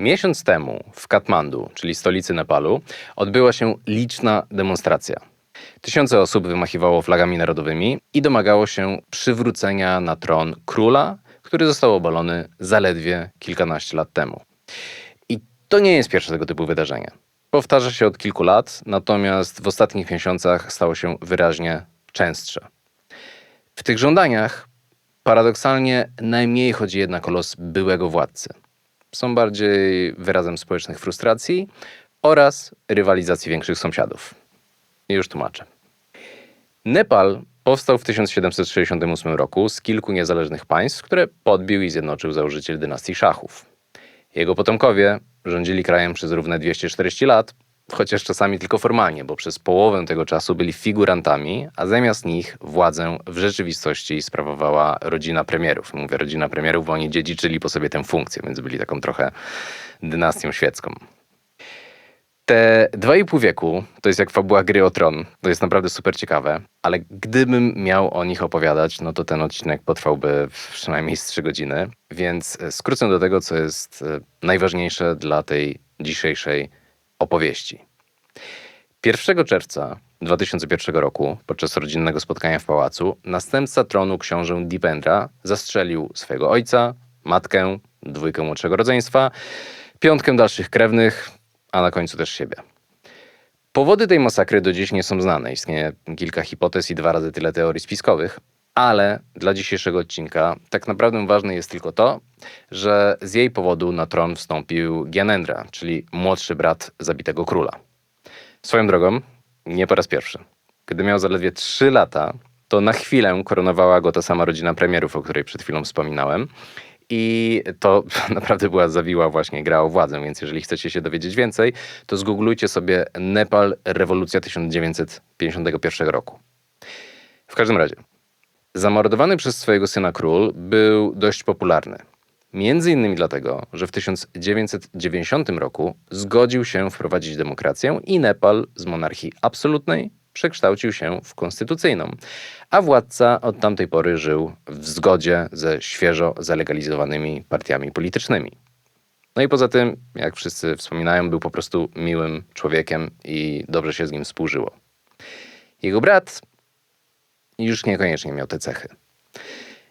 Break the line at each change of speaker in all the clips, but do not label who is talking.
Miesiąc temu w Katmandu, czyli stolicy Nepalu, odbyła się liczna demonstracja. Tysiące osób wymachiwało flagami narodowymi i domagało się przywrócenia na tron króla, który został obalony zaledwie kilkanaście lat temu. I to nie jest pierwsze tego typu wydarzenie. Powtarza się od kilku lat, natomiast w ostatnich miesiącach stało się wyraźnie częstsze. W tych żądaniach paradoksalnie najmniej chodzi jednak o los byłego władcy. Są bardziej wyrazem społecznych frustracji oraz rywalizacji większych sąsiadów. I już tłumaczę. Nepal powstał w 1768 roku z kilku niezależnych państw, które podbił i zjednoczył założyciel dynastii Szachów. Jego potomkowie rządzili krajem przez równe 240 lat, chociaż czasami tylko formalnie, bo przez połowę tego czasu byli figurantami, a zamiast nich władzę w rzeczywistości sprawowała rodzina premierów. Mówię rodzina premierów, bo oni dziedziczyli po sobie tę funkcję, więc byli taką trochę dynastią świecką. Te dwa i pół wieku to jest jak fabuła gry o tron. To jest naprawdę super ciekawe, ale gdybym miał o nich opowiadać, no to ten odcinek potrwałby przynajmniej z trzy godziny, więc skrócę do tego, co jest e, najważniejsze dla tej dzisiejszej opowieści. 1 czerwca 2001 roku, podczas rodzinnego spotkania w pałacu, następca tronu książę Dipendra zastrzelił swojego ojca, matkę, dwójkę młodszego rodzeństwa, piątkę dalszych krewnych, a na końcu też siebie. Powody tej masakry do dziś nie są znane. Istnieje kilka hipotez i dwa razy tyle teorii spiskowych, ale dla dzisiejszego odcinka tak naprawdę ważne jest tylko to, że z jej powodu na tron wstąpił Gyanendra, czyli młodszy brat zabitego króla. Swoją drogą, nie po raz pierwszy. Gdy miał zaledwie 3 lata, to na chwilę koronowała go ta sama rodzina premierów, o której przed chwilą wspominałem. I to naprawdę była zawiła właśnie gra o władzę, więc jeżeli chcecie się dowiedzieć więcej, to zgooglujcie sobie Nepal rewolucja 1951 roku. W każdym razie, zamordowany przez swojego syna król był dość popularny. Między innymi dlatego, że w 1990 roku zgodził się wprowadzić demokrację i Nepal z monarchii absolutnej przekształcił się w konstytucyjną, a władca od tamtej pory żył w zgodzie ze świeżo zalegalizowanymi partiami politycznymi. No i poza tym, jak wszyscy wspominają, był po prostu miłym człowiekiem i dobrze się z nim współżyło. Jego brat już niekoniecznie miał te cechy.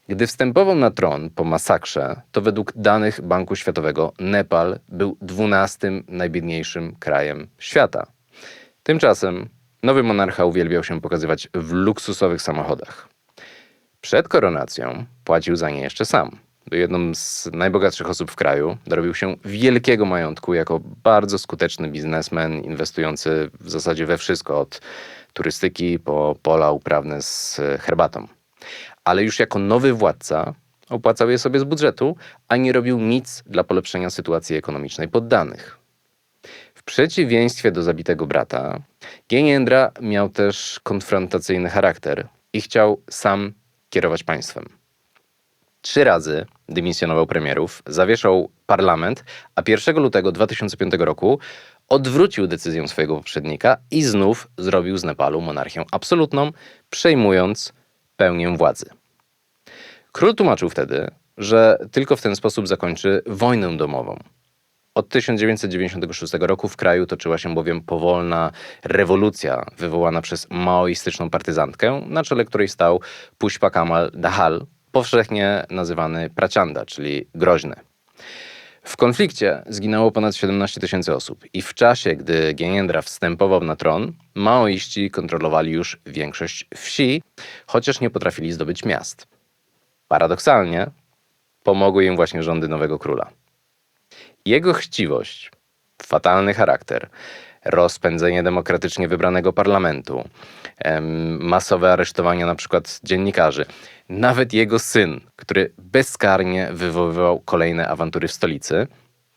Gdy wstępował na tron po masakrze, to według danych Banku Światowego Nepal był dwunastym najbiedniejszym krajem świata. Tymczasem nowy monarcha uwielbiał się pokazywać w luksusowych samochodach. Przed koronacją płacił za nie jeszcze sam. Był jedną z najbogatszych osób w kraju, dorobił się wielkiego majątku jako bardzo skuteczny biznesmen, inwestujący w zasadzie we wszystko, od turystyki po pola uprawne z herbatą ale już jako nowy władca opłacał je sobie z budżetu, a nie robił nic dla polepszenia sytuacji ekonomicznej poddanych. W przeciwieństwie do zabitego brata, Geniendra miał też konfrontacyjny charakter i chciał sam kierować państwem. Trzy razy dymisjonował premierów, zawieszał parlament, a 1 lutego 2005 roku odwrócił decyzję swojego poprzednika i znów zrobił z Nepalu monarchię absolutną, przejmując pełnię władzy. Król tłumaczył wtedy, że tylko w ten sposób zakończy wojnę domową. Od 1996 roku w kraju toczyła się bowiem powolna rewolucja wywołana przez maoistyczną partyzantkę, na czele której stał Pushpa Kamal Dahal, powszechnie nazywany Prachanda, czyli groźny. W konflikcie zginęło ponad 17 tysięcy osób i w czasie, gdy Geniendra wstępował na tron, maoiści kontrolowali już większość wsi, chociaż nie potrafili zdobyć miast. Paradoksalnie pomogły im właśnie rządy nowego króla. Jego chciwość, fatalny charakter, rozpędzenie demokratycznie wybranego parlamentu, masowe aresztowania na przykład dziennikarzy, nawet jego syn, który bezkarnie wywoływał kolejne awantury w stolicy,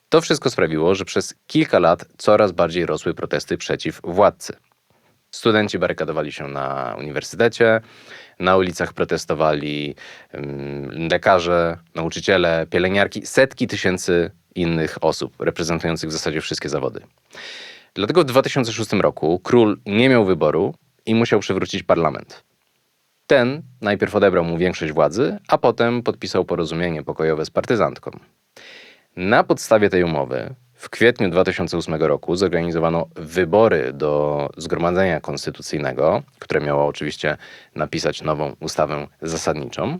to wszystko sprawiło, że przez kilka lat coraz bardziej rosły protesty przeciw władcy. Studenci barykadowali się na uniwersytecie, na ulicach protestowali lekarze, nauczyciele, pielęgniarki, setki tysięcy innych osób reprezentujących w zasadzie wszystkie zawody. Dlatego w 2006 roku król nie miał wyboru i musiał przywrócić parlament. Ten najpierw odebrał mu większość władzy, a potem podpisał porozumienie pokojowe z partyzantką. Na podstawie tej umowy W kwietniu 2008 roku zorganizowano wybory do Zgromadzenia Konstytucyjnego, które miało oczywiście napisać nową ustawę zasadniczą.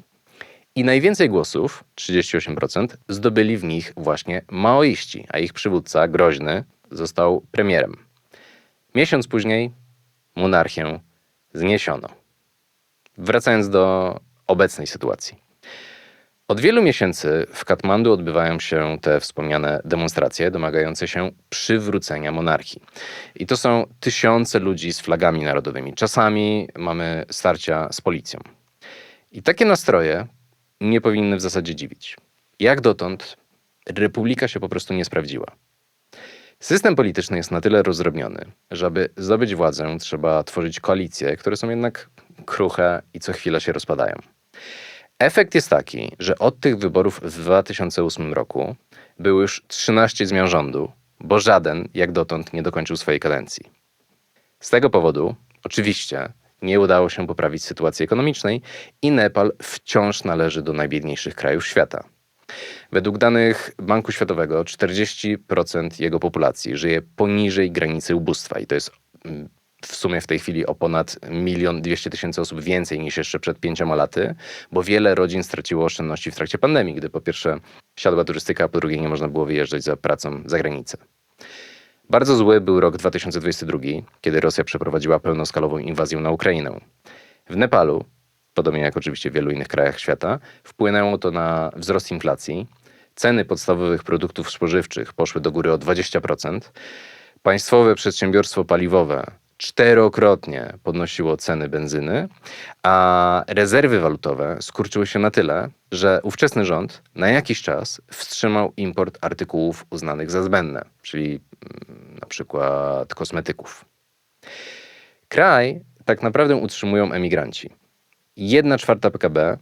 I najwięcej głosów, 38%, zdobyli w nich właśnie maoiści, a ich przywódca, groźny, został premierem. Miesiąc później monarchię zniesiono. Wracając do obecnej sytuacji. Od wielu miesięcy w Katmandu odbywają się te wspomniane demonstracje domagające się przywrócenia monarchii. I to są tysiące ludzi z flagami narodowymi. Czasami mamy starcia z policją. I takie nastroje nie powinny w zasadzie dziwić. Jak dotąd republika się po prostu nie sprawdziła. System polityczny jest na tyle rozrobiony, że aby zdobyć władzę, trzeba tworzyć koalicje, które są jednak kruche i co chwila się rozpadają. Efekt jest taki, że od tych wyborów w 2008 roku było już 13 zmian rządu, bo żaden jak dotąd nie dokończył swojej kadencji. Z tego powodu, oczywiście, nie udało się poprawić sytuacji ekonomicznej i Nepal wciąż należy do najbiedniejszych krajów świata. Według danych Banku Światowego 40% jego populacji żyje poniżej granicy ubóstwa i to jest mm, w sumie w tej chwili o ponad milion dwieście tysięcy osób więcej niż jeszcze przed pięcioma laty, bo wiele rodzin straciło oszczędności w trakcie pandemii, gdy po pierwsze siadła turystyka, a po drugie nie można było wyjeżdżać za pracą za granicę. Bardzo zły był rok 2022, kiedy Rosja przeprowadziła pełnoskalową inwazję na Ukrainę. W Nepalu, podobnie jak oczywiście w wielu innych krajach świata, wpłynęło to na wzrost inflacji. Ceny podstawowych produktów spożywczych poszły do góry o 20%. Państwowe przedsiębiorstwo paliwowe czterokrotnie podnosiło ceny benzyny, a rezerwy walutowe skurczyły się na tyle, że ówczesny rząd na jakiś czas wstrzymał import artykułów uznanych za zbędne, czyli mm, na przykład kosmetyków. Kraj tak naprawdę utrzymują emigranci. Jedna czwarta PKB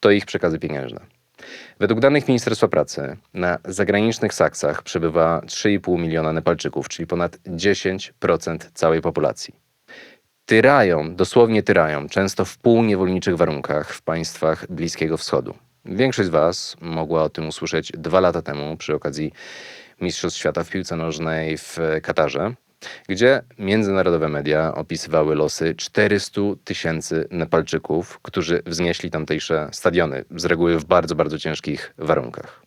to ich przekazy pieniężne. Według danych Ministerstwa Pracy na zagranicznych saksach przebywa 3,5 miliona Nepalczyków, czyli ponad 10% całej populacji. Tyrają, dosłownie tyrają, często w półniewolniczych warunkach w państwach Bliskiego Wschodu. Większość z Was mogła o tym usłyszeć dwa lata temu przy okazji Mistrzostw Świata w piłce nożnej w Katarze gdzie międzynarodowe media opisywały losy 400 tysięcy Nepalczyków, którzy wznieśli tamtejsze stadiony, z reguły w bardzo, bardzo ciężkich warunkach.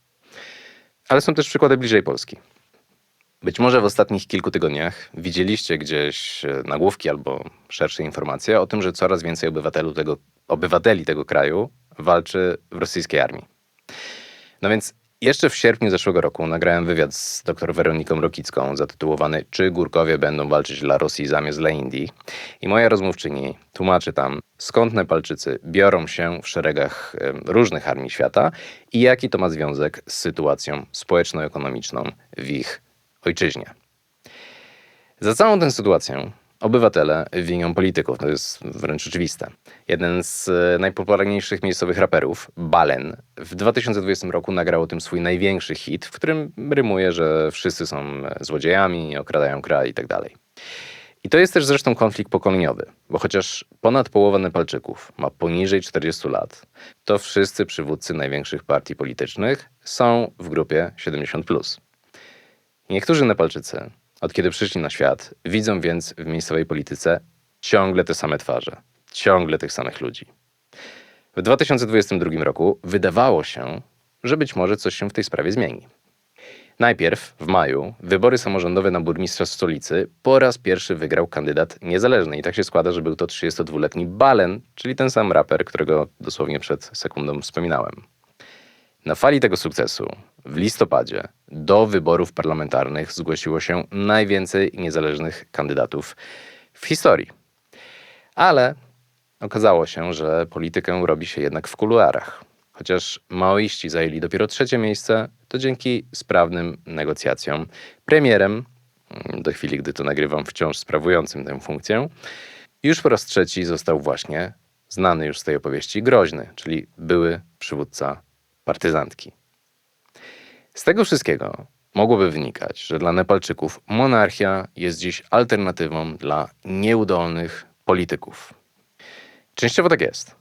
Ale są też przykłady bliżej Polski. Być może w ostatnich kilku tygodniach widzieliście gdzieś e, nagłówki albo szersze informacje o tym, że coraz więcej tego, obywateli tego kraju walczy w rosyjskiej armii. No więc jeszcze w sierpniu zeszłego roku nagrałem wywiad z dr Weroniką Rokicką zatytułowany Czy Górkowie będą walczyć dla Rosji zamiast dla Indii? I moja rozmówczyni tłumaczy tam, skąd Nepalczycy biorą się w szeregach różnych armii świata i jaki to ma związek z sytuacją społeczno-ekonomiczną w ich ojczyźnie. Za całą tę sytuację obywatele winią polityków. To jest wręcz oczywiste. Jeden z e, najpopularniejszych miejscowych raperów, Balen, w 2020 roku nagrał o tym swój największy hit, w którym rymuje, że wszyscy są złodziejami, okradają kraj tak dalej. I to jest też zresztą konflikt pokoleniowy, bo chociaż ponad połowa Nepalczyków ma poniżej 40 lat, to wszyscy przywódcy największych partii politycznych są w grupie 70+. Niektórzy Nepalczycy od kiedy przyszli na świat, widzą więc w miejscowej polityce ciągle te same twarze, ciągle tych samych ludzi. W 2022 roku wydawało się, że być może coś się w tej sprawie zmieni. Najpierw w maju wybory samorządowe na burmistrza stolicy po raz pierwszy wygrał kandydat niezależny. I tak się składa, że był to 32-letni Balen, czyli ten sam raper, którego dosłownie przed sekundą wspominałem. Na fali tego sukcesu w listopadzie do wyborów parlamentarnych zgłosiło się najwięcej niezależnych kandydatów w historii. Ale okazało się, że politykę robi się jednak w kuluarach. Chociaż maoiści zajęli dopiero trzecie miejsce, to dzięki sprawnym negocjacjom premierem, mm, do chwili gdy to nagrywam wciąż sprawującym tę funkcję, już po raz trzeci został właśnie znany już z tej opowieści groźny, czyli były przywódca partyzantki. Z tego wszystkiego mogłoby wynikać, że dla Nepalczyków monarchia jest dziś alternatywą dla nieudolnych polityków. Częściowo tak jest,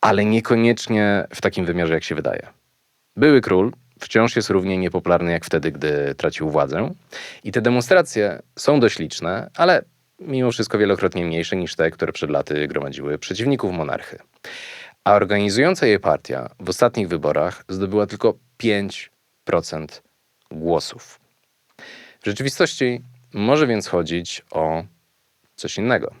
ale niekoniecznie w takim wymiarze, jak się wydaje. Były król wciąż jest równie niepopularny jak wtedy, gdy tracił władzę. I te demonstracje są dość liczne, ale mimo wszystko wielokrotnie mniejsze niż te, które przed laty gromadziły przeciwników monarchy. A organizująca je partia w ostatnich wyborach zdobyła tylko 5% głosów. W rzeczywistości może więc chodzić o coś innego.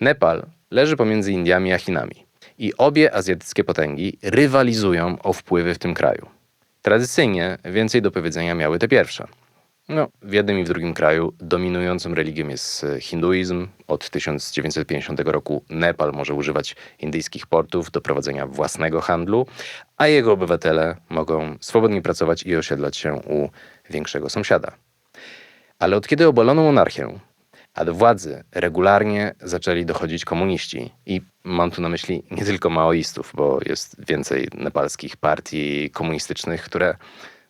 Nepal leży pomiędzy Indiami a Chinami i obie azjatyckie potęgi rywalizują o wpływy w tym kraju. Tradycyjnie więcej do powiedzenia miały te pierwsze. No, w jednym i w drugim kraju dominującą religią jest e, hinduizm. Od 1950 roku Nepal może używać indyjskich portów do prowadzenia własnego handlu, a jego obywatele mogą swobodnie pracować i osiedlać się u większego sąsiada. Ale od kiedy obalono monarchię, a do władzy regularnie zaczęli dochodzić komuniści. I mam tu na myśli nie tylko maoistów, bo jest więcej nepalskich partii komunistycznych, które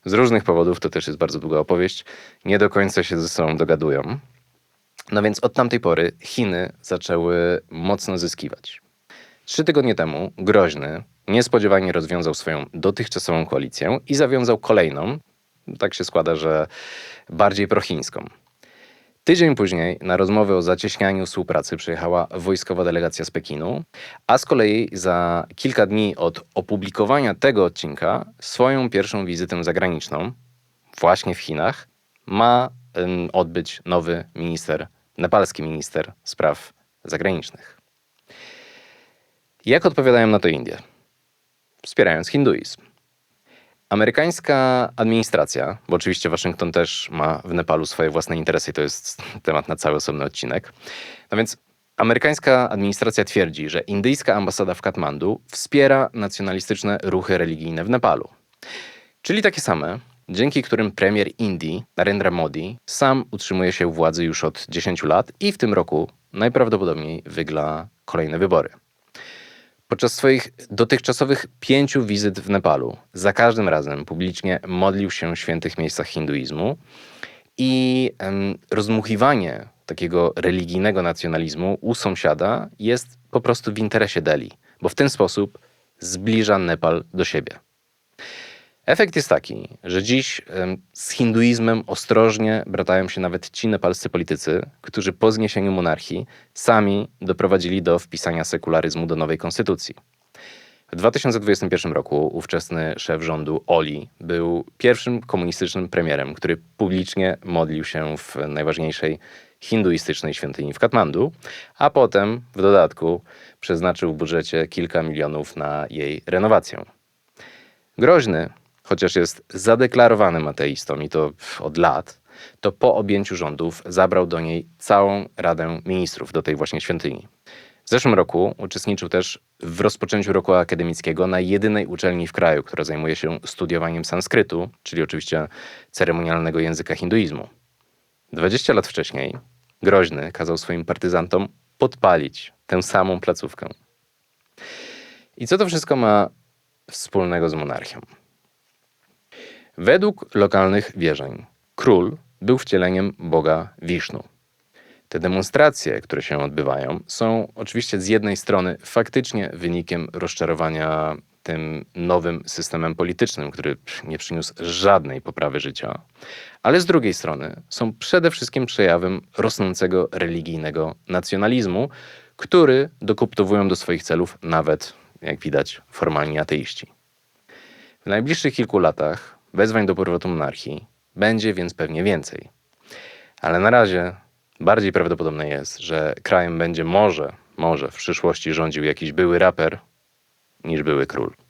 z różnych powodów, to też jest bardzo długa opowieść, nie do końca się ze sobą dogadują. No więc od tamtej pory Chiny zaczęły mocno zyskiwać. Trzy tygodnie temu Groźny niespodziewanie rozwiązał swoją dotychczasową koalicję i zawiązał kolejną. Tak się składa, że bardziej prochińską. Tydzień później na rozmowy o zacieśnianiu współpracy przyjechała wojskowa delegacja z Pekinu, a z kolei za kilka dni od opublikowania tego odcinka swoją pierwszą wizytę zagraniczną, właśnie w Chinach, ma odbyć nowy minister, nepalski minister spraw zagranicznych. Jak odpowiadają na to Indie? Wspierając hinduizm. Amerykańska administracja, bo oczywiście Waszyngton też ma w Nepalu swoje własne interesy to jest temat na cały osobny odcinek. No więc amerykańska administracja twierdzi, że indyjska ambasada w Katmandu wspiera nacjonalistyczne ruchy religijne w Nepalu. Czyli takie same, dzięki którym premier Indii, Narendra Modi, sam utrzymuje się u władzy już od 10 lat i w tym roku najprawdopodobniej wygra kolejne wybory. Podczas swoich dotychczasowych pięciu wizyt w Nepalu za każdym razem publicznie modlił się w świętych miejscach hinduizmu i rozmuchiwanie takiego religijnego nacjonalizmu u sąsiada jest po prostu w interesie Delhi, bo w ten sposób zbliża Nepal do siebie. Efekt jest taki, że dziś z hinduizmem ostrożnie bratają się nawet ci nepalscy politycy, którzy po zniesieniu monarchii sami doprowadzili do wpisania sekularyzmu do nowej konstytucji. W 2021 roku ówczesny szef rządu Oli był pierwszym komunistycznym premierem, który publicznie modlił się w najważniejszej hinduistycznej świątyni w Katmandu, a potem w dodatku przeznaczył w budżecie kilka milionów na jej renowację. Groźny chociaż jest zadeklarowanym ateistą i to od lat, to po objęciu rządów zabrał do niej całą Radę Ministrów, do tej właśnie świątyni. W zeszłym roku uczestniczył też w rozpoczęciu roku akademickiego na jedynej uczelni w kraju, która zajmuje się studiowaniem sanskrytu, czyli oczywiście ceremonialnego języka hinduizmu. 20 lat wcześniej Groźny kazał swoim partyzantom podpalić tę samą placówkę. I co to wszystko ma wspólnego z monarchią? Według lokalnych wierzeń, król był wcieleniem boga Wisznu. Te demonstracje, które się odbywają, są oczywiście z jednej strony faktycznie wynikiem rozczarowania tym nowym systemem politycznym, który nie przyniósł żadnej poprawy życia, ale z drugiej strony są przede wszystkim przejawem rosnącego religijnego nacjonalizmu, który dokuptowują do swoich celów nawet, jak widać, formalni ateiści. W najbliższych kilku latach wezwań do powrotu monarchii będzie więc pewnie więcej. Ale na razie bardziej prawdopodobne jest, że krajem będzie może, może w przyszłości rządził jakiś były raper niż były król.